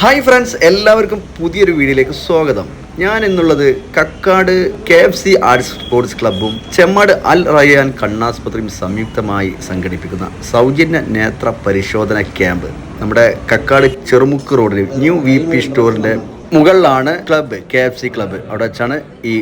Hi friends എല്ലാവർക്കും പുതിയൊരു വീഡിയോയിലേക്ക് സ്വാഗതം. ഞാൻ എന്നുള്ളത് Kakkad K F C arts sports ക്ലബ്ബും Chemmad Al Rayan കണ്ണാസ്പത്രിയും സംയുക്തമായി സംഘടിപ്പിക്കുന്ന സൗജന്യ നേത്ര പരിശോധന ക്യാമ്പ്. നമ്മുടെ കക്കാട് ചെറുമുക്ക് റോഡിൽ ന്യൂ വി പി സ്റ്റോറിന്റെ മുകളിലാണ് club K F C club. അവിടെ വെച്ചാണ് ഈ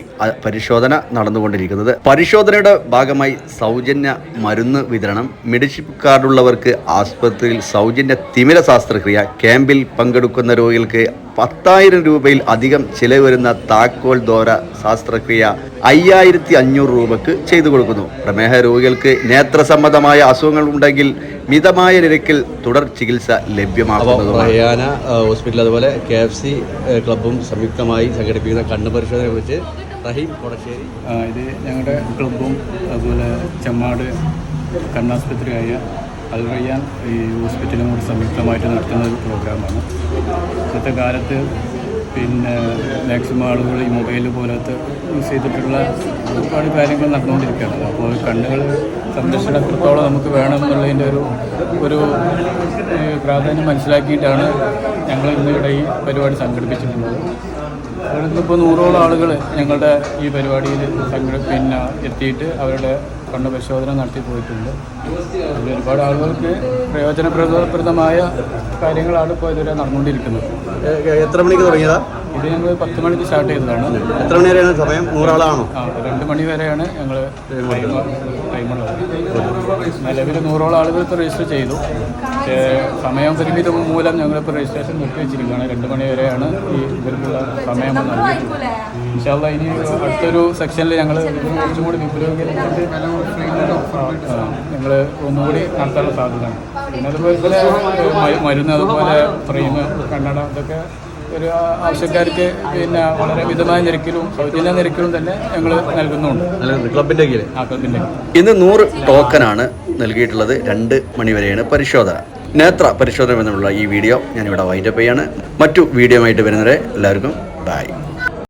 പരിശോധന നടന്നുകൊണ്ടിരിക്കുന്നത്. പരിശോധനയുടെ ഭാഗമായി സൗജന്യ മരുന്ന് വിതരണം. മെഡിഷിപ്പ് കാർഡുള്ളവർക്ക് ആസ്പത്രിയിൽ സൗജന്യ തിമിര ശാസ്ത്രക്രിയ. ക്യാമ്പിൽ പങ്കെടുക്കുന്ന രോഗികൾക്ക് പത്തായിരം രൂപയിൽ അധികം ചിലവ് വരുന്ന താക്കോൽ ദോര ശാസ്ത്രക്രിയ അയ്യായിരത്തി അഞ്ഞൂറ് രൂപക്ക് ചെയ്തു കൊടുക്കുന്നു. പ്രമേഹ രോഗികൾക്ക് നേത്ര സംബന്ധമായ അസുഖങ്ങൾ ഉണ്ടെങ്കിൽ മിതമായ നിരക്കിൽ തുടർ ചികിത്സ അപ്പോൾ ലഭ്യമാക്കുന്നതുമാണ്. ഹോസ്പിറ്റൽ അതുപോലെ കെ എഫ് സി ക്ലബും സംയുക്തമായി സംഘടിപ്പിക്കുന്ന കണ്ണു പരിശോധനയെ കുറിച്ച് റഹീം കൊടശ്ശേരി. ഇത് ഞങ്ങളുടെ ക്ലബും അതുപോലെ ചെമ്മാട് കണ്ണാസ്പത്രിയായ അൽറയ്യാൻ ഈ ഹോസ്പിറ്റലും കൂടി സംയുക്തമായിട്ട് നടത്തുന്ന ഒരു പ്രോഗ്രാമാണ്. ഇന്നത്തെ കാലത്ത് പിന്നെ മാക്സിമം ആളുകൾ ഈ മൊബൈൽ പോലത്തെ യൂസ് ചെയ്തിട്ടുള്ള ഒരുപാട് കാര്യങ്ങൾ നടന്നുകൊണ്ടിരിക്കുകയാണ്. അപ്പോൾ കണ്ണുകൾ സംരക്ഷണം എത്രത്തോളം നമുക്ക് വേണമെന്നുള്ളതിന്റെ ഒരു ഒരു പ്രാധാന്യം മനസ്സിലാക്കിയിട്ടാണ് ഞങ്ങൾ ഇന്നിവിടെ ഈ പരിപാടി സംഘടിപ്പിച്ചിട്ടുള്ളത്. ഇവിടെ നിന്നിപ്പോൾ നൂറോളം ആളുകൾ ഞങ്ങളുടെ ഈ പരിപാടിയിൽ സംഘ പിന്നെ എത്തിയിട്ട് അവരുടെ കണ്ണു പരിശോധന നടത്തി പോയിട്ടുണ്ട്. അതിൽ ഒരുപാട് ആളുകൾക്ക് പ്രയോജനപ്രദപ്രദമായ കാര്യങ്ങളാണ് ഇപ്പോൾ ഇതുവരെ നടന്നുകൊണ്ടിരിക്കുന്നത്. എത്ര മണിക്ക് തുടങ്ങിയതാ? ഇത് ഞങ്ങൾ പത്ത് മണിക്ക് സ്റ്റാർട്ട് ചെയ്തതാണ്. എത്ര മണി വരെയാണ് സമയം? നൂറാളാണോ? രണ്ട് മണി വരെയാണ് ഞങ്ങൾ ടൈമുള്ളത് നിലവിൽ നൂറോളം ആളുകൾ ഇപ്പോൾ രജിസ്റ്റർ ചെയ്തു. പക്ഷേ സമയം പരിമിതി മൂലം ഞങ്ങളിപ്പോൾ രജിസ്ട്രേഷൻ നിർത്തി വെച്ചിരിക്കുകയാണ്. രണ്ട് മണി വരെയാണ് ഈ ഇവർക്കുള്ള സമയം നൽകിയിട്ടുള്ളത് ഇൻഷാല്ല ഇനി അടുത്തൊരു സെക്ഷനിൽ ഞങ്ങൾ കുറച്ചും കൂടി വിപുലീകരിച്ചിട്ട് ഞങ്ങൾ ഒന്നുകൂടി നടത്താനുള്ള സാധ്യതയാണ്. പിന്നെ അതുപോലെ മരുന്ന് അതുപോലെ ഫ്രെയിം കണ്ണട ഇതൊക്കെ ഒരു ആവശ്യക്കാർക്ക് പിന്നെ വളരെ മിതമായ നിരക്കിലും സൗജന്യ നിരക്കിലും തന്നെ ഞങ്ങൾ നൽകുന്നുണ്ട്. ക്ലബിന്റെ കീഴിൽ. ഇന്ന് നൂറ് നൂറ് ടോക്കനാണ് നൽകിയിട്ടുള്ളത്. രണ്ട് മണിവരെയാണ് പരിശോധന. നേത്ര പരിശോധന എന്നുള്ള ഈ വീഡിയോ ഞാനിവിടെ വൈൻഡപ്പ് ചെയ്യാണ്. മറ്റു വീഡിയോ ആയിട്ട് വരുന്നവരെ എല്ലാവർക്കും ബൈ.